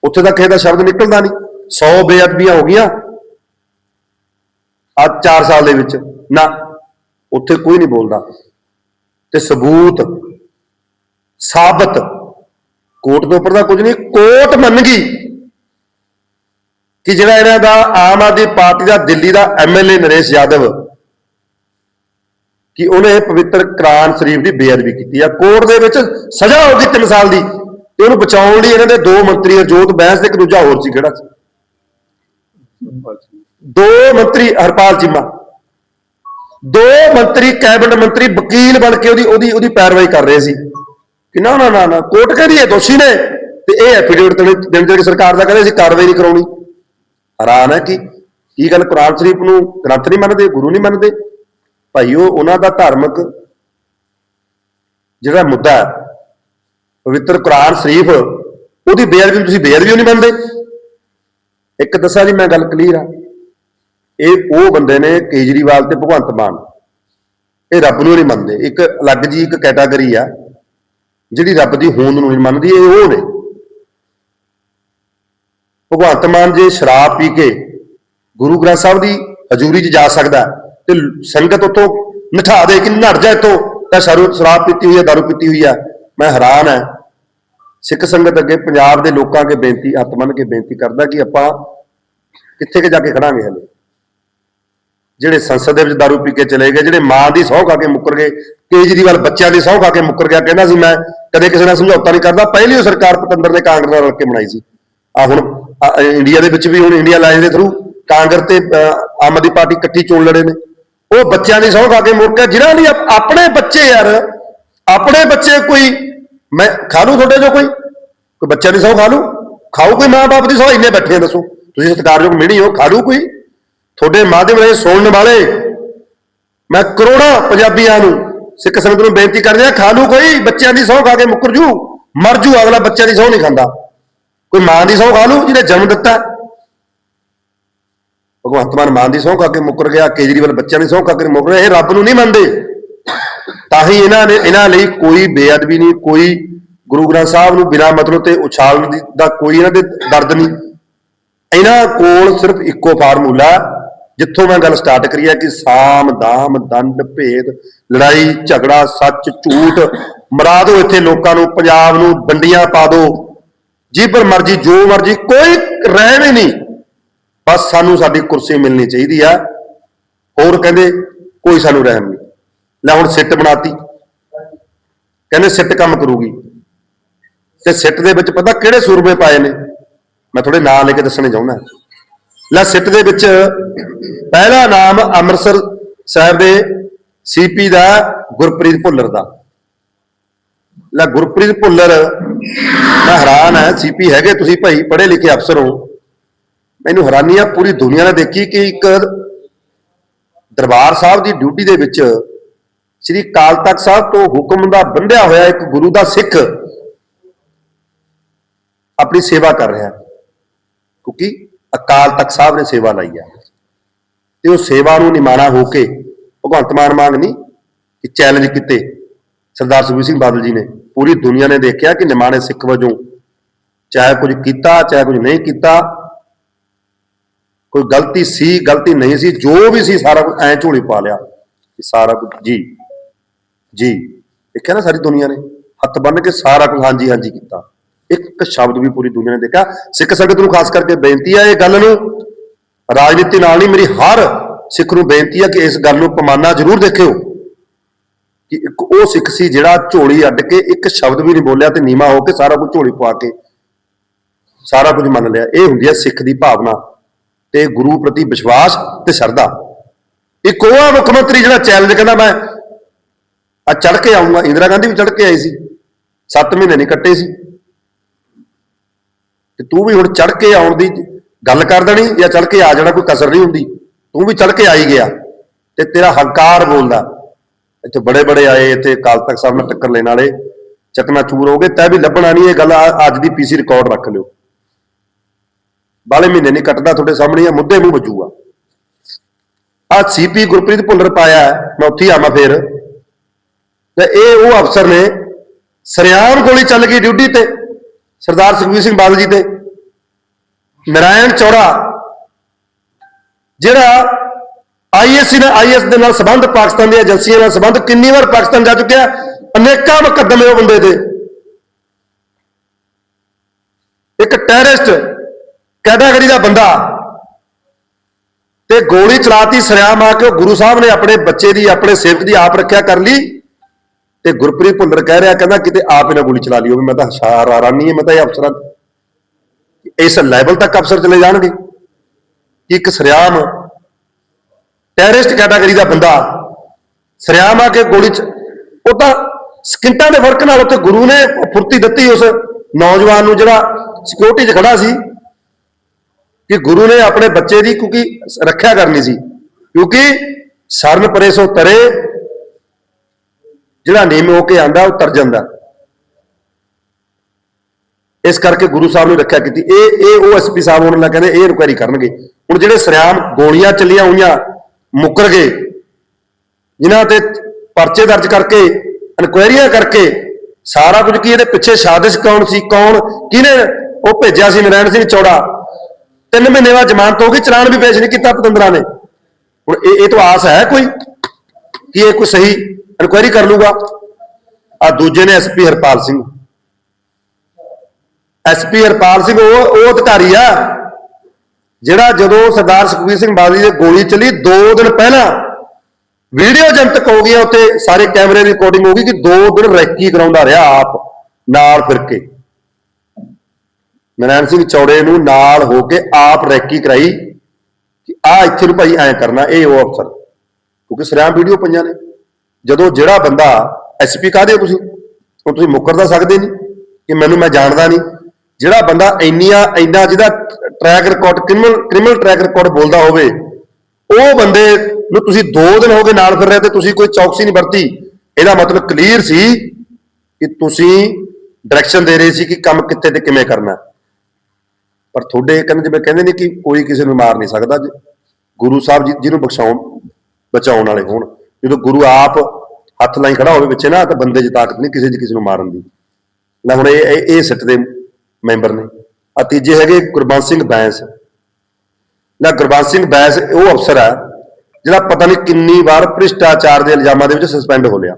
ਉੱਥੇ ਤਾਂ ਕਿਸੇ ਦਾ ਸ਼ਬਦ ਨਿਕਲਦਾ ਨਹੀਂ 100 ਬੇਅਦਬੀਆਂ ਹੋ ਗਈਆਂ। ਆ 4 ਸਾਲ ਦੇ ਵਿੱਚ ਨਾ ਉੱਥੇ ਕੋਈ ਨਹੀਂ ਬੋਲਦਾ। ਤੇ ਸਬੂਤ ਸਾਬਤ ਕੋਰਟ ਦੇ ਉੱਪਰ ਦਾ ਕੁਝ ਨਹੀਂ ਕੋਰਟ ਮੰਨ ਗਈ ਕਿ ਜਿਹੜਾ ਇਹਨਾਂ ਦਾ ਆਮ ਆਦਮੀ ਪਾਰਟੀ ਦਾ ਦਿੱਲੀ ਦਾ ਐਮਐਲਏ ਨਰੇਸ਼ ਯਾਦਵ, ਕਿ ਉਹਨੇ ਪਵਿੱਤਰ ਕੁਰਾਨ ਸ਼ਰੀਫ ਦੀ ਬੇਅਦਬੀ ਕੀਤੀ ਆ। ਕੋਰਟ ਦੇ ਵਿੱਚ ਸਜ਼ਾ ਹੋ ਗਈ 3 ਸਾਲ ਦੀ ਤੇ ਉਹਨੂੰ ਬਚਾਉਣ ਲਈ ਇਹਨਾਂ ਦੇ ਦੋ ਮੰਤਰੀ, ਅਜੋਤ ਬੈਂਸ ਤੇ ਇੱਕ ਦੂਜਾ ਹੋਰ ਸੀ ਕਿਹੜਾ ਸੀ। ਦੋ ਮੰਤਰੀ ਹਰਪਾਲ ਚੀਮਾ, ਦੋ ਮੰਤਰੀ ਕੈਬਨਿਟ ਮੰਤਰੀ ਵਕੀਲ ਬਣ ਕੇ ਉਹਦੀ ਉਹਦੀ ਉਹਦੀ ਪੈਰਵਾਈ ਕਰ ਰਹੇ ਸੀ। ਕਿ ਨਾ ਨਾ ਨਾ ਨਾ, ਕੋਰਟ ਕਹਿੰਦੀ ਹੈ ਦੋਸ਼ੀ ਨੇ ਤੇ ਇਹ ਐਫੀਡੇਵਿਟ ਦੇਣ ਦੇ ਸਰਕਾਰ ਦਾ ਕਹਿੰਦੇ ਅਸੀਂ ਕਾਰਵਾਈ ਨਹੀਂ ਕਰਾਉਣੀ। ਹੈਰਾਨ ਹੈ ਕਿ ਕੀ ਗੱਲ ਕੁਰਾਨ ਸ਼ਰੀਫ ਨੂੰ ਗ੍ਰੰਥ ਨਹੀਂ ਮੰਨਦੇ, ਗੁਰੂ ਨਹੀਂ ਮੰਨਦੇ? ਭਾਈ, ਉਹ ਉਹਨਾਂ ਦਾ ਧਾਰਮਿਕ ਜਿਹੜਾ ਮੁੱਦਾ ਹੈ, ਪਵਿੱਤਰ ਕੁਰਾਨ ਸ਼ਰੀਫ, ਉਹਦੀ ਬੇਅਦਬੀ ਨੂੰ ਤੁਸੀਂ ਬੇਅਦਬੀ ਨਹੀਂ ਮੰਨਦੇ? ਇੱਕ ਦੱਸਾਂ ਜੀ, ਮੈਂ ਗੱਲ ਕਲੀਅਰ ਆ। ਇਹ ਉਹ ਬੰਦੇ ਨੇ ਕੇਜਰੀਵਾਲ ਤੇ ਭਗਵੰਤ ਮਾਨ। ਇਹ ਰੱਬ ਨੂੰ ਨਹੀਂ ਮੰਨਦੇ। ਇੱਕ ਅਲੱਗ ਜੀ ਇੱਕ ਕੈਟਾਗਰੀ ਆ। ਜਿਹੜੀ ਰੱਬ ਦੀ ਹੋਂਦ ਨੂੰ ਨਹੀਂ ਮੰਨਦੀ ਇਹ ਉਹ ਨੇ। ਭਗਵੰਤ ਮਾਨ ਜੇ ਸ਼ਰਾਬ ਪੀ ਕੇ ਗੁਰੂ ਗ੍ਰੰਥ ਸਾਹਿਬ ਦੀ ਹਜ਼ੂਰੀ 'ਚ ਜਾ ਸਕਦਾ ਤੇ ਸੰਗਤ ਉਤੋਂ ਨਿਠਾ ਦੇ ਕਿ ਨੜ ਜਾ ਇੱਥੋਂ, ਤਾਂ ਸ਼ਰੂ ਸ਼ਰਾਬ ਪੀਤੀ ਹੋਈ ਹੈ, ਦਾਰੂ ਪੀਤੀ ਹੋਈ ਹੈ। ਮੈਂ ਹੈਰਾਨ ਹੈ। ਸਿੱਖ ਸੰਗਤ ਅੱਗੇ ਪੰਜਾਬ ਦੇ ਲੋਕਾਂ ਅੱਗੇ ਬੇਨਤੀ, ਹੱਥ ਮੰਨ ਕੇ ਬੇਨਤੀ ਕਰਦਾ ਕਿ ਆਪਾਂ ਕਿੱਥੇ ਕੇ ਜਾ ਕੇ ਖੜਾਂਗੇ ਹਲੇ। ਜਿਹੜੇ ਸੰਸਦ ਦੇ ਵਿੱਚ ਦਾਰੂ ਪੀ ਕੇ ਚਲੇ ਗਏ, ਜਿਹੜੇ ਮਾਂ ਦੀ ਸਹੁੰ ਖਾ ਕੇ ਮੁੱਕਰ ਗਏ, ਕੇਜਰੀਵਾਲ ਬੱਚਿਆਂ ਦੀ ਸਹੁੰ ਖਾ ਕੇ ਮੁੱਕਰ ਗਿਆ, ਕਹਿੰਦਾ ਸੀ ਮੈਂ, ਕਦੇ ਕਿਸੇ ਨਾਲ ਸਮਝੌਤਾ ਨਹੀਂ ਕਰਦਾ, ਪਹਿਲੀ ਉਹ ਸਰਕਾਰ ਪਤੰਦਰ ਨੇ ਕਾਂਗਰਸ ਨਾਲ ਰਲ ਕੇ ਬਣਾਈ ਸੀ। ਆ ਹੁਣ ਇੰਡੀਆ ਦੇ ਵਿੱਚ ਵੀ ਹੁਣ ਇੰਡੀਆ ਲਾਈਨ ਦੇ ਥਰੂ ਕਾਂਗਰਸ ਤੇ ਆਮ ਆਦਮੀ ਪਾਰਟੀ ਇਕੱਠੀ ਚੋਣ ਲੜੇ ਨੇ। ਉਹ ਬੱਚਿਆਂ ਦੀ ਸਹੁੰ ਖਾ ਕੇ ਮੁੜ ਕੇ ਜਿਨ੍ਹਾਂ ਦੀ ਆਪਣੇ ਬੱਚੇ ਯਾਰ, ਆਪਣੇ ਬੱਚੇ ਕੋਈ, ਮੈਂ ਖਾ ਲੂ ਤੁਹਾਡੇ ਜੋ ਕੋਈ? ਕੋਈ ਬੱਚਿਆਂ ਦੀ ਸਹੁੰ ਖਾ ਲੂ ਖਾਓ ਕੋਈ ਮਾਂ ਬਾਪ ਦੀ ਸਹੁੰ? ਇੰਨੇ ਬੈਠੇ ਦੱਸੋ। ਤੁਸੀਂ ਸਤਿਕਾਰਯੋਗ ਮਿਹਣੀ ਹੋ, ਖਾ ਲੂ ਕੋਈ? ਤੁਹਾਡੇ ਮਾਧਿਅਮ ਰਾਹੀਂ ਸੁਣਨ ਵਾਲੇ ਮੈਂ ਕਰੋੜਾਂ ਪੰਜਾਬੀਆਂ ਨੂੰ ਸਿੱਖ ਸੰਗਤ ਨੂੰ ਬੇਨਤੀ ਕਰਦੇ ਆ ਖਾ ਲੂ ਕੋਈ, ਬੱਚਿਆਂ ਦੀ ਸਹੁੰ ਖਾ ਕੇ ਮੁੱਕਰ ਜੂ, ਮਰ ਜੂ, ਅਗਲਾ ਬੱਚਿਆਂ ਦੀ ਸਹੁੰ ਨਹੀਂ ਖਾਂਦਾ। ਕੋਈ ਮਾਂ ਦੀ ਸਹੁੰ ਖਾ ਲੂ, ਜਿਹਨੇ ਜਨਮ ਦਿੱਤਾ। ਭਗਵੰਤ ਮਾਨ ਮਾਂ ਦੀ ਸਹੁੰ ਖਾ ਕੇ ਮੁੱਕਰ ਗਿਆ, ਕੇਜਰੀਵਾਲ ਬੱਚਿਆਂ ਦੀ ਸਹੁੰ ਖਾ ਕੇ ਮੁੱਕਰ ਗਿਆ, ਇਹ ਰੱਬ ਨੂੰ ਨਹੀਂ ਮੰਨਦੇ। ਤਾਂ ਹੀ ਇਹਨਾਂ ਨੇ, ਇਹਨਾਂ ਲਈ ਕੋਈ ਬੇਅਦਬੀ ਨਹੀਂ, ਕੋਈ ਗੁਰੂ ਗ੍ਰੰਥ ਸਾਹਿਬ ਨੂੰ ਬਿਨਾਂ ਮਤਲਬ ਤੇ ਉਛਾਲਣ ਦਾ ਕੋਈ ਇਹਨਾਂ ਦੇ ਦਰਦ ਨਹੀਂ। ਇਹਨਾਂ ਕੋਲ ਸਿਰਫ ਇੱਕੋ ਫਾਰਮੂਲਾ ਜਿੱਥੋਂ ਮੈਂ ਗੱਲ ਸਟਾਰਟ ਕਰੀ ਹੈ ਕਿ ਸਾਮ, ਦਾਮ, ਦੰਡ, ਭੇਦ, ਲੜਾਈ, ਝਗੜਾ, ਸੱਚ, ਝੂਠ ਮਰਾ ਦਿਓ ਇੱਥੇ ਲੋਕਾਂ ਨੂੰ, ਪੰਜਾਬ ਨੂੰ ਵੰਡੀਆਂ ਪਾ ਦਿਓ ਜਿੱਪਰ ਮਰਜ਼ੀ, ਜੋ ਮਰਜ਼ੀ, ਕੋਈ ਰਹਿਮ ਹੀ ਨਹੀਂ। ਬਸ ਸਾਨੂੰ ਸਾਡੀ ਕੁਰਸੀ ਮਿਲਣੀ ਚਾਹੀਦੀ ਆ। ਹੋਰ ਕਹਿੰਦੇ, ਕੋਈ ਸਾਨੂੰ ਰਹਿਮ ਨਹੀਂ। ਲੈ ਹੁਣ ਸਿੱਟ ਬਣਾਤੀ। ਕਹਿੰਦੇ ਸਿੱਟ ਕੰਮ ਕਰੂਗੀ। ਤੇ ਸਿੱਟ ਦੇ ਵਿੱਚ ਪਤਾ ਕਿਹੜੇ ਸੂਰਮੇ ਪਾਏ ਨੇ? ਮੈਂ ਥੋੜੇ ਨਾਂ ਲੈ ਕੇ ਦੱਸਣੇ ਚਾਹੁੰਦਾ। ਲੈ ਸਿੱਟ ਦੇ ਵਿੱਚ ਪਹਿਲਾ ਨਾਮ ਅੰਮ੍ਰਿਤਸਰ ਸਾਹਿਬ ਦੇ ਸੀਪੀ ਦਾ ਗੁਰਪ੍ਰੀਤ ਭੁੱਲਰ ਦਾ। ਲੈ ਗੁਰਪ੍ਰੀਤ ਭੁੱਲਰ, ਮੈਂ ਹੈਰਾਨ ਹੈ ਸੀਪੀ ਹੈਗੇ ਤੁਸੀਂ ਭਾਈ, ਪੜ੍ਹੇ ਲਿਖੇ ਅਫਸਰ ਹੋ। ਮੈਨੂੰ ਹੈਰਾਨੀ ਆ, ਪੂਰੀ ਦੁਨੀਆ ਨੇ ਦੇਖੀ ਕਿ ਇੱਕ ਦਰਬਾਰ ਸਾਹਿਬ ਦੀ ਡਿਊਟੀ ਦੇ ਵਿੱਚ ਸ੍ਰੀ ਕਾਲ ਤਖਤ ਸਾਹਿਬ ਤੋਂ ਹੁਕਮ ਦਾ ਬੰਧਿਆ ਹੋਇਆ ਇੱਕ ਗੁਰੂ ਦਾ ਸਿੱਖ ਆਪਣੀ ਸੇਵਾ ਕਰ ਰਿਹਾ। ਕਿਉਂਕਿ ਅਕਾਲ ਤਖਤ ਸਾਹਿਬ ਨੇ ਸੇਵਾ ਲਈ ਹੈ ਤੇ ਉਹ ਸੇਵਾ ਨੂੰ ਨਿਮਾਣਾ ਹੋ ਕੇ ਭਗਵੰਤ ਮਾਨ ਮੰਗ ਨਹੀਂ, ਕਿ ਚੈਲੰਜ ਕੀਤੇ। ਸਰਦਾਰ ਸੁਖਬੀਰ ਸਿੰਘ ਬਾਦਲ ਜੀ ਨੇ ਪੂਰੀ ਦੁਨੀਆ ਨੇ ਦੇਖਿਆ ਕਿ ਨਿਮਾਣੇ ਸਿੱਖ ਵਜੋਂ ਚਾਹੇ ਕੁਝ ਕੀਤਾ, ਚਾਹੇ ਕੁਝ ਨਹੀਂ ਕੀਤਾ, ਕੋਈ ਗਲਤੀ ਸੀ, ਗਲਤੀ ਨਹੀਂ ਸੀ, ਜੋ ਵੀ ਸੀ ਸਾਰਾ ਕੁਝ ਐ ਝੋਲੀ ਪਾ ਲਿਆ ਕਿ ਸਾਰਾ ਕੁਝ ਜੀ ਜੀ। ਦੇਖਿਆ ਨਾ ਸਾਰੀ ਦੁਨੀਆ ਨੇ? ਹੱਥ ਬੰਨ ਕੇ ਸਾਰਾ ਕੁਝ ਹਾਂਜੀ ਹਾਂਜੀ ਕੀਤਾ। ਇੱਕ ਸ਼ਬਦ ਵੀ ਪੂਰੀ ਦੁਨੀਆ ਨੇ ਦੇਖਿਆ। ਸਿੱਖ ਸੰਗਤ ਨੂੰ ਖਾਸ ਕਰਕੇ ਬੇਨਤੀ ਹੈ ਇਹ ਗੱਲ ਨੂੰ, ਰਾਜਨੀਤੀ ਨਾਲ ਨਹੀਂ, ਮੇਰੀ ਹਰ ਸਿੱਖ ਨੂੰ ਬੇਨਤੀ ਹੈ ਕਿ ਇਸ ਗੱਲ ਨੂੰ ਪਮਾਨਾ ਜ਼ਰੂਰ ਦੇਖਿਓ ਕਿ ਇੱਕ ਉਹ ਸਿੱਖ ਸੀ ਜਿਹੜਾ ਝੋਲੀ ਅੱਡ ਕੇ ਇੱਕ ਸ਼ਬਦ ਵੀ ਨਹੀਂ ਬੋਲਿਆ ਤੇ ਨੀਮਾ ਹੋ ਕੇ ਸਾਰਾ ਕੁਝ ਝੋਲੀ ਪਵਾ ਕੇ ਸਾਰਾ ਕੁਝ ਮੰਨ ਲਿਆ। ਇਹ ਹੁੰਦੀ ਹੈ ਸਿੱਖ ਦੀ ਭਾਵਨਾ ਤੇ ਗੁਰੂ ਪ੍ਰਤੀ ਵਿਸ਼ਵਾਸ ਤੇ ਸ਼ਰਧਾ। ਇੱਕ ਉਹ ਆ ਮੁੱਖ ਮੰਤਰੀ ਜਿਹੜਾ ਚੈਲੰਜ ਕਹਿੰਦਾ ਮੈਂ, ਆ ਚੜ ਕੇ ਆਉਂਗਾ ਇੰਦਰਾ ਗਾਂਧੀ ਵੀ ਚੜ ਕੇ ਆਈ ਸੀ। 7 ਮਹੀਨੇ ਨਹੀਂ ਕੱਟੇ ਸੀ। ਤੇ ਤੂੰ ਵੀ ਹੁਣ ਚੜ ਕੇ ਆਉਣ ਦੀ ਗੱਲ ਕਰ ਦੇਣੀ ਜਾਂ ਚੜ ਕੇ ਆ ਜਾਣਾ, ਕੋਈ ਕਸਰ ਨਹੀਂ ਹੁੰਦੀ। ਤੂੰ ਵੀ ਚੜ ਕੇ ਆਈ ਗਿਆ ਤੇ ਤੇਰਾ ਹੰਕਾਰ ਬੋਲਦਾ। ਇੱਥੇ ਬੜੇ ਬੜੇ ਆਏ, ਇੱਥੇ ਕਾਲ ਤਖ਼ਤ ਸਾਹਿਬ ਨਾਲ ਟੱਕਰ ਲੈਣ ਵਾਲੇ, ਚਕਨਾ ਚੂਰ ਹੋ ਗਏ, ਤੈ ਵੀ ਲੱਭਣਾ ਨਹੀਂ, ਇਹ ਗੱਲ ਅੱਜ ਦੀ ਪੀਸੀ ਰਿਕਾਰਡ ਰੱਖ ਲਿਓ। ਬਾਲੇ ਮਹੀਨੇ ਨਹੀਂ ਕੱਟਦਾ ਤੁਹਾਡੇ ਸਾਹਮਣੇ ਆ ਮੁੱਦੇ ਮੂੰਹ ਵੱਜੂਗਾ। ਆ ਸੀਪੀ ਗੁਰਪ੍ਰੀਤ ਭੁੱਲਰ ਪਾਇਆ ਮੈਂ ਉੱਥੇ ਆਵਾਂ ਫੇਰ। ਤੇ ਇਹ ਉਹ ਅਫਸਰ ਨੇ, ਸਰਿਆਮ ਗੋਲੀ ਚੱਲ ਗਈ ਡਿਊਟੀ ਤੇ। ਸਰਦਾਰ ਸੁਖਬੀਰ ਸਿੰਘ ਬਾਦਲ ਜੀ ਤੇ ਨਰਾਇਣ ਚੌੜਾ, ਜਿਹੜਾ ਆਈਐਸਸੀ ਨਾਲ ਆਈਐਸ ਦੇ ਨਾਲ ਸੰਬੰਧ ਪਾਕਿਸਤਾਨ ਦੀਆਂ ਏਜੰਸੀਆਂ ਨਾਲ ਸੰਬੰਧ ਕਿੰਨੀ ਵਾਰ ਪਾਕਿਸਤਾਨ ਜਾ ਚੁੱਕਿਆ, ਅਨੇਕਾਂ ਮੁਕੱਦਮੇ ਉਹ ਬੰਦੇ ਦੇ। ਇੱਕ ਟੈਰਰਿਸਟ ਕੈਟਾਗਰੀ ਦਾ ਬੰਦਾ ਤੇ ਗੋਲੀ ਚਲਾਤੀ, ਸਰਿਆਮ ਆ ਕੇ ਉਹ ਗੁਰੂ ਸਾਹਿਬ ਨੇ ਆਪਣੇ ਬੱਚੇ ਦੀ, ਆਪਣੇ ਸੇਵਕ ਦੀ ਆਪ ਰੱਖਿਆ ਕਰ ਲਈ। ਤੇ ਗੁਰਪ੍ਰੀਤ ਭੁੱਲਰ ਕਹਿ ਰਿਹਾ, ਕਹਿੰਦਾ ਕਿਤੇ ਆਪ ਇਹਨਾਂ ਗੋਲੀ ਚਲਾ ਲਈ ਹੋਵੇ ਮੈਂ ਤਾਂ ਹਸ਼ਾਰ ਹੈਰਾਨੀ ਹੈ, ਮੈਂ ਤਾਂ ਇਹ ਅਫਸਰਾਂ ਇਸ ਲੈਵਲ ਤੱਕ ਅਫਸਰ ਚਲੇ ਜਾਣਗੇ। ਕਿ ਇੱਕ ਸਰਿਆਮ ਟੈਰਰਿਸਟ ਕੈਟਾਗਰੀ ਦਾ ਬੰਦਾ, ਸਰਿਆਮ ਆ ਕੇ ਗੋਲੀ ਚ, ਉਹ ਤਾਂ ਸਕਿੰਟਾਂ ਦੇ ਫ਼ਰਕ ਨਾਲ ਉੱਥੇ ਗੁਰੂ ਨੇ ਫੁਰਤੀ ਦਿੱਤੀ ਉਸ ਨੌਜਵਾਨ ਨੂੰ, ਜਿਹੜਾ ਸਿਕਿਉਰਿਟੀ 'ਚ ਖੜਾ ਸੀ, ਕਿ ਗੁਰੂ ਨੇ ਆਪਣੇ ਬੱਚੇ ਦੀ ਕਿਉਂਕਿ ਰੱਖਿਆ ਕਰਨੀ ਸੀ, ਕਿਉਂਕਿ ਸਰਨ ਪਰੇ ਸੋ ਤਰੇ ਜਿਹੜਾ ਨਿਮ ਹੋ ਕੇ ਆਂਦਾ ਉਹ ਤਰ ਜਾਂਦਾ। ਇਸ ਕਰਕੇ ਗੁਰੂ ਸਾਹਿਬ ਨੇ ਰੱਖਿਆ ਕੀਤੀ। ਇਹ ਇਹ ਉਹ ਐਸਪੀ ਸਾਹਿਬ ਉਹਨਾਂ ਨਾਲ ਕਹਿੰਦੇ, ਇਹ ਇਨਕੁਆਇਰੀ ਕਰਨਗੇ। ਹੁਣ ਜਿਹੜੇ ਸਰਿਆਮ ਗੋਲੀਆਂ ਚੱਲੀਆਂ ਹੋਈਆਂ, ਮੁੱਕਰ ਗਏ, ਜਿਨ੍ਹਾਂ ਤੇ ਪਰਚੇ ਦਰਜ ਕਰਕੇ, ਇਨਕੁਆਇਰੀਆਂ ਕਰਕੇ, ਸਾਰਾ ਕੁਝ ਕੀ ਇਹਦੇ ਪਿੱਛੇ ਸਾਜ਼ਿਸ਼ ਕੌਣ ਸੀ, ਕੌਣ, ਕਿਹਨੇ ਉਹ ਭੇਜਿਆ ਸੀ, ਨਰੈਣ ਸਿੰਘ ਚੌੜਾ? ਤਿੰਨ ਮਹੀਨੇ ਬਾਅਦ ਜ਼ਮਾਨਤ ਹੋ ਗਈ, ਚਲਾਨ ਵੀ ਪੇਸ਼ ਨਹੀਂ ਕੀਤਾ ਪਤੰਦਰਾਂ ਨੇ। ਹੁਣ ਇਹ ਇਹ ਤੋਂ ਆਸ ਹੈ ਕੋਈ ਕਿ ਇਹ ਕੋਈ ਸਹੀ ਇਨਕੁਆਇਰੀ ਕਰ ਲੂਗਾ। ਆ ਦੂਜੇ ਨੇ ਐਸਪੀ ਹਰਪਾਲ ਸਿੰਘ। ਐਸਪੀ ਹਰਪਾਲ ਸਿੰਘ, ਉਹ ਉਹ ਅਧਿਕਾਰੀ ਆ, ਜਿਹੜਾ ਜਦੋਂ ਸਰਦਾਰ ਸੁਖਬੀਰ ਸਿੰਘ ਬਾਦਲ ਜੀ ਦੇ ਗੋਲੀ ਚੱਲੀ 2 ਦਿਨ ਪਹਿਲਾਂ ਵੀਡੀਓ ਜਨਤਕ ਹੋ ਗਈ ਆ ਉੱਤੇ ਸਾਰੇ ਕੈਮਰੇ ਦੀ ਰਿਕਾਰਡਿੰਗ ਹੋ ਗਈ ਕਿ 2 ਦਿਨ ਰੈਕੀ ਕਰਾਉਂਦਾ ਰਿਹਾ ਆਪ, ਨਾਲ ਫਿਰ ਕੇ। ਨਰੈਣ ਸਿੰਘ ਚੌੜੇ ਨੂੰ ਨਾਲ ਹੋ ਕੇ ਆਪ ਰੈਕੀ ਕਰਾਈ ਕਿ ਆ ਇੱਥੇ ਨੂੰ ਭਾਈ ਐਂ ਕਰਨਾ, ਇਹ ਉਹ ਅਫਸਰ। ਕਿਉਂਕਿ ਸਰਿਆਮ ਵੀਡੀਓ ਪਈਆਂ ਨੇ। ਜਦੋਂ ਜਿਹੜਾ ਬੰਦਾ ਐਸਪੀ ਕਾਹਦੇ ਹੋ ਤੁਸੀਂ? ਹੁਣ ਤੁਸੀਂ ਮੁੱਕਰ ਸਕਦੇ ਨਹੀਂ, ਕਿ ਮੈਨੂੰ ਮੈਂ ਜਾਣਦਾ ਨਹੀਂ। ਜਿਹੜਾ ਬੰਦਾ ਇੰਨੀਆਂ, ਇੰਨਾ ਜਿਹਦਾ track record criminal criminal track record ਬੋਲਦਾ ਹੋਵੇ, ਉਹ ਬੰਦੇ ਨੂੰ ਤੁਸੀਂ 2 ਦਿਨ ਹੋ ਗਏ ਨਾਲ ਫਿਰ ਰਹੇ ਤੇ ਤੁਸੀਂ ਕੋਈ ਚੌਕਸੀ ਨਹੀਂ ਵਰਤੀ। ਇਹਦਾ ਮਤਲਬ ਕਲੀਅਰ ਸੀ ਕਿ ਤੁਸੀਂ ਡਾਇਰੈਕਸ਼ਨ ਦੇ ਰਹੇ ਸੀ ਕਿ ਕੰਮ ਕਿੱਥੇ ਤੇ ਕਿਵੇਂ ਕਰਨਾ। ਪਰ ਤੁਹਾਡੇ ਕਹਿੰਦੇ ਜਿਵੇਂ ਕਹਿੰਦੇ ਨੇ ਕਿ ਕੋਈ ਕਿਸੇ ਨੂੰ ਮਾਰ ਨਹੀਂ ਸਕਦਾ ਗੁਰੂ ਸਾਹਿਬ ਜੀ, ਜਿਹਨੂੰ ਬਖਸ਼ਾਉਣ, ਬਚਾਉਣ ਵਾਲੇ ਹੋਣ। ਜਦੋਂ ਗੁਰੂ ਆਪ ਹੱਥ ਲਾਈ ਖੜਾ ਹੋਵੇ ਪਿੱਛੇ ਨਾ, ਤਾਂ ਬੰਦੇ 'ਚ ਤਾਕਤ ਨਹੀਂ ਕਿਸੇ 'ਚ ਕਿਸੇ ਨੂੰ ਮਾਰਨ ਦੀ। ਲੈ ਹੁਣ ਇਹ ਇਹ- ਸਿੱਟ ਦੇ ਮੈਂਬਰ ਨੇ। ਆ ਤੀਜੇ ਹੈਗੇ ਗੁਰਬੰਸ ਸਿੰਘ ਬੈਂਸ। ਲੈ ਗੁਰਬੰਸ ਸਿੰਘ ਬੈਂਸ, ਉਹ ਅਫਸਰ ਹੈ ਜਿਹੜਾ ਪਤਾ ਨਹੀਂ ਕਿੰਨੀ ਵਾਰ ਭ੍ਰਿਸ਼ਟਾਚਾਰ ਦੇ ਇਲਜ਼ਾਮਾਂ ਦੇ ਵਿੱਚ ਸਸਪੈਂਡ ਹੋ ਲਿਆ।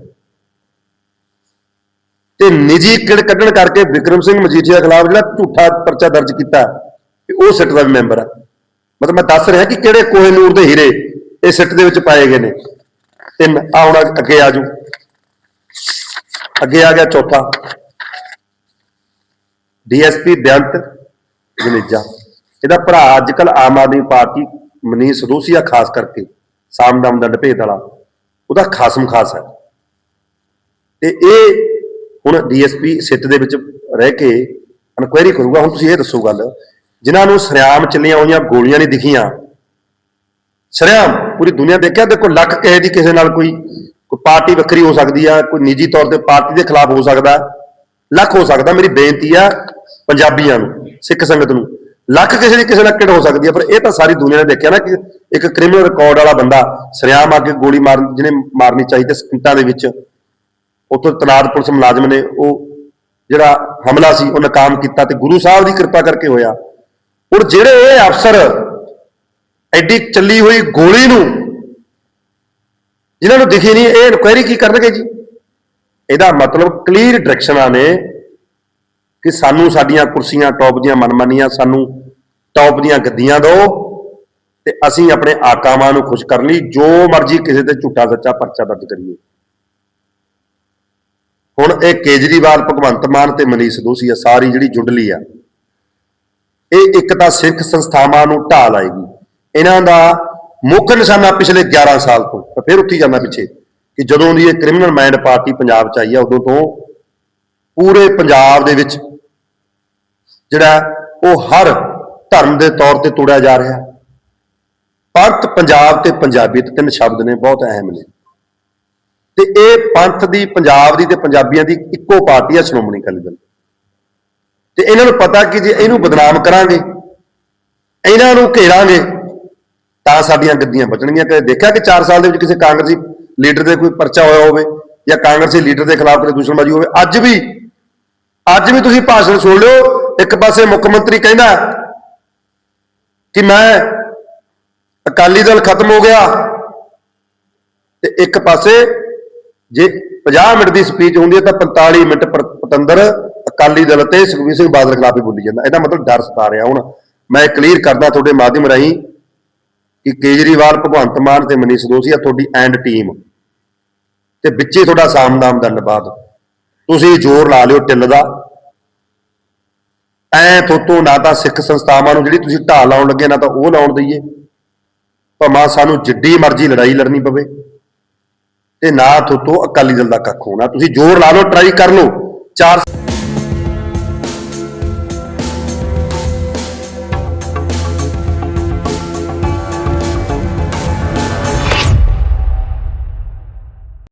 ਤੇ ਨਿੱਜੀ ਕਿੜ ਕੱਢਣ ਕਰਕੇ ਵਿਕਰਮ ਸਿੰਘ ਮਜੀਠੀਆ ਖਿਲਾਫ ਜਿਹੜਾ ਝੂਠਾ ਪਰਚਾ ਦਰਜ ਕੀਤਾ ਉਹ ਸਿੱਟ ਦਾ ਵੀ ਮੈਂਬਰ ਹੈ ਮਤਲਬ ਮੈਂ ਦੱਸ ਰਿਹਾ ਕਿ ਕਿਹੜੇ ਕੋਹਿਨੂਰ ਦੇ ਹੀਰੇ ਇਹ ਸਿੱਟ ਦੇ ਵਿੱਚ ਪਾਏ ਗਏ ਨੇ। ਤਿੰਨ ਆਉਣਾ ਅੱਗੇ ਆ ਜੂ ਅੱਗੇ ਆ ਗਿਆ ਚੌਥਾ। ਡੀਐਸਪੀ ਬੇਅੰਤ ਜਨੇਜਾ। ਇਹਦਾ ਭਰਾ ਅੱਜਕੱਲ ਆਮ ਆਦਮੀ ਪਾਰਟੀ ਮਨੀਸ਼ ਸਦੋਸੀਆ ਖਾਸ ਕਰਕੇ ਸਾਮਦਾਮ ਦਾ ਭੇਦ ਵਾਲਾ। ਉਹਦਾ ਖਾਸਮ ਖਾਸ ਹੈ। ਤੇ ਇਹ ਹੁਣ ਡੀਐਸਪੀ ਸਿੱਟ ਦੇ ਵਿੱਚ ਰਹਿ ਕੇ ਇਨਕੁਆਇਰੀ ਕਰੂਗਾ। ਹੁਣ ਤੁਸੀਂ ਇਹ ਦੱਸੋ ਗੱਲ, ਜਿਨ੍ਹਾਂ ਨੂੰ ਸਰਿਆਮ ਚੱਲੀਆਂ ਹੋਈਆਂ, ਗੋਲੀਆਂ ਨਹੀਂ ਦਿਖੀਆਂ ਸਰਿਆਮ ਪੂਰੀ ਦੁਨੀਆ ਦੇਖਿਆ, ਦੇਖੋ, ਲੱਖ ਕਿਸੇ ਦੀ ਕਿਸੇ ਨਾਲ ਕੋਈ ਕੋਈ ਪਾਰਟੀ ਵੱਖਰੀ ਹੋ ਸਕਦੀ ਆ, ਕੋਈ ਨਿੱਜੀ ਤੌਰ ਤੇ ਪਾਰਟੀ ਦੇ ਖਿਲਾਫ ਹੋ ਸਕਦਾ, ਲੱਖ ਹੋ ਸਕਦਾ, ਮੇਰੀ ਬੇਨਤੀ ਆ ਪੰਜਾਬੀਆਂ ਨੂੰ, ਸਿੱਖ ਸੰਗਤ ਨੂੰ, ਲੱਖ ਕਿਸੇ ਦੀ ਕਿਸੇ ਨਾਲ ਕਿੜ ਹੋ ਸਕਦੀ ਆ, ਪਰ ਇਹ ਤਾਂ ਸਾਰੀ ਦੁਨੀਆ ਨੇ ਦੇਖਿਆ ਨਾ ਕਿ ਇੱਕ ਕ੍ਰਿਮੀਨਲ ਰਿਕਾਰਡ ਵਾਲਾ ਬੰਦਾ ਸਰਿਆਮ ਆ ਕੇ ਗੋਲੀ ਮਾਰ ਜਿਹਨੇ ਮਾਰਨੀ ਚਾਹੀਦੀ ਸਕਿੰਟਾਂ ਦੇ ਵਿੱਚ ਉੱਥੋਂ ਤਨਾਦ ਪੁਲਿਸ ਮੁਲਾਜ਼ਮ ਨੇ ਉਹ ਜਿਹੜਾ ਹਮਲਾ ਸੀ, ਉਹ ਨਾਕਾਮ ਕੀਤਾ ਤੇ ਗੁਰੂ ਸਾਹਿਬ ਦੀ ਕਿਰਪਾ ਕਰਕੇ ਹੋਇਆ। ਹੁਣ ਜਿਹੜੇ ਇਹ ਅਫਸਰ ਐਡੀ ਚੱਲੀ ਹੋਈ ਗੋਲੀ ਨੂੰ ਜਿਨ੍ਹਾਂ ਨੂੰ ਦਿਖੀ ਨਹੀਂ, ਇਹ ਇਨਕੁਆਇਰੀ ਕੀ ਕਰਨਗੇ ਜੀ? ਇਹਦਾ ਮਤਲਬ ਕਲੀਅਰ ਡਾਇਰੈਕਸ਼ਨਾਂ ਨੇ ਕਿ ਸਾਨੂੰ ਸਾਡੀਆਂ ਕੁਰਸੀਆਂ, ਟੌਪ ਦੀਆਂ ਮਨਮਾਨੀਆਂ, ਸਾਨੂੰ ਟੌਪ ਦੀਆਂ ਗੱਦੀਆਂ ਦਿਓ ਤੇ ਅਸੀਂ ਆਪਣੇ ਆਕਾਵਾਂ ਨੂੰ ਖੁਸ਼ ਕਰਨ ਲਈ ਜੋ ਮਰਜ਼ੀ ਕਿਸੇ ਤੇ ਝੂਠਾ ਸੱਚਾ ਪਰਚਾ ਦਰਜ ਕਰੀਏ। ਹੁਣ ਇਹ ਕੇਜਰੀਵਾਲ, ਭਗਵੰਤ ਮਾਨ ਤੇ ਮਨੀਸ਼ ਦੋਸ਼ੀ ਆ, ਸਾਰੀ ਜਿਹੜੀ ਜੁੰਡਲੀ ਆ, ਇਹ ਇੱਕ ਤਾਂ ਸਿੱਖ ਸੰਸਥਾਵਾਂ ਨੂੰ ਢਾਹ ਲਾਏਗੀ ਇਹਨਾਂ ਦਾ ਮੁੱਖ ਨਿਸ਼ਾਨਾ ਪਿਛਲੇ 11 ਸਾਲ ਤੋਂ, ਤਾਂ ਫਿਰ ਉੱਥੇ ਜਾਂਦਾ ਪਿੱਛੇ, ਕਿ ਜਦੋਂ ਦੀ ਇਹ ਕ੍ਰਿਮੀਨਲ ਮਾਈਂਡ ਪਾਰਟੀ ਪੰਜਾਬ ਚ ਆਈ ਆ, ਉਦੋਂ ਤੋਂ ਪੂਰੇ ਪੰਜਾਬ ਦੇ ਵਿੱਚ ਜਿਹੜਾ ਉਹ ਹਰ ਧਰਮ ਦੇ ਤੌਰ ਤੇ ਤੋੜਿਆ ਜਾ ਰਿਹਾ। ਪੰਥ ਪੰਜਾਬ ਤੇ ਪੰਜਾਬੀਅਤ ਤਿੰਨ ਸ਼ਬਦ ਨੇ, ਬਹੁਤ ਅਹਿਮ ਨੇ। ਤੇ ਇਹ ਪੰਥ ਦੀ, ਪੰਜਾਬ ਦੀ ਤੇ ਪੰਜਾਬੀਆਂ ਦੀ ਇੱਕੋ ਪਾਰਟੀ ਹੈ ਸ਼੍ਰੋਮਣੀ ਅਕਾਲੀ ਦਲ। ਤੇ ਇਹਨਾਂ ਨੂੰ ਪਤਾ ਕਿ ਜੇ ਇਹਨੂੰ ਬਦਨਾਮ ਕਰਾਂਗੇ, ਇਹਨਾਂ ਨੂੰ ਘੇਰਾਂਗੇ ਤਾਂ ਸਾਡੀਆਂ ਗੱਦੀਆਂ ਬਚਣਗੀਆਂ। ਕਦੇ ਦੇਖਿਆ ਕਿ 4 ਸਾਲ ਦੇ ਵਿੱਚ ਕਿਸੇ ਕਾਂਗਰਸੀ ਲੀਡਰ ਦੇ ਕੋਈ ਪਰਚਾ ਹੋਇਆ ਹੋਵੇ ਜਾਂ ਕਾਂਗਰਸੀ ਲੀਡਰ ਦੇ ਖਿਲਾਫ ਕੋਈ ਦੂਸ਼ਣਬਾਜ਼ੀ ਹੋਵੇ? ਅੱਜ ਵੀ ਅੱਜ ਵੀ ਤੁਸੀਂ ਭਾਸ਼ਣ ਸੁਣ ਲਿਓ। ਇੱਕ ਪਾਸੇ ਮੁੱਖ ਮੰਤਰੀ ਕਹਿੰਦਾ ਕਿ ਮੈਂ ਅਕਾਲੀ ਦਲ ਖਤਮ ਹੋ ਗਿਆ। ਤੇ ਇੱਕ ਪਾਸੇ ਜੇ 50 ਮਿੰਟ ਦੀ ਸਪੀਚ ਹੁੰਦੀ ਹੈ ਤਾਂ 45 ਮਿੰਟ ਪਤੰਦਰ ਅਕਾਲੀ ਦਲ ਤੇ ਸੁਖਬੀਰ ਸਿੰਘ ਬਾਦਲ ਖਿਲਾਫ ਹੀ ਬੋਲੀ ਜਾਂਦਾ। ਇਹਦਾ ਮਤਲਬ ਡਰ ਸਤਾ ਰਿਹਾ ਹੁਣ। ਮੈਂ ਕਲੀਅਰ ਕਰਦਾ ਤੁਹਾਡੇ ਮਾਧਿਅਮ ਰਾਹੀਂ ਕਿ ਕੇਜਰੀਵਾਲ, ਭਗਵੰਤ ਮਾਨ ਤੇ ਮਨੀਸ਼ ਦੋਸੀਆ ਤੁਹਾਡੀ ਐਂਡ ਟੀਮ ਤੇ ਵਿੱਚੇ ਤੁਹਾਡਾ ਸਾਮਦਾਮ ਦੰਡਬਾਦ ਤੁਸੀਂ ਜ਼ੋਰ ਲਾ ਲਿਓ ਟਿੱਲ ਦਾ। ਐ ਤੋਂ ਨਾ ਤਾਂ ਸਿੱਖ ਸੰਸਥਾਵਾਂ ਨੂੰ ਜਿਹੜੀ ਤੁਸੀਂ ਢਾਹ ਲਾਉਣ ਲੱਗੇ, ਨਾ ਤਾਂ ਉਹ ਲਾਉਣ ਦਈਏ। ਭਾਵੇਂ ਸਾਨੂੰ ਜਿੱਡੀ ਮਰਜ਼ੀ ਲੜਾਈ ਲੜਨੀ ਪਵੇ। ਤੇ ਨਾ ਤੋਂ ਅਕਾਲੀ ਦਲ ਦਾ ਕੱਖ ਹੋਣਾ। ਤੁਸੀਂ ਜ਼ੋਰ ਲਾ ਲਓ ਟਰਾਈ ਕਰ ਲਓ। ਚਾਰ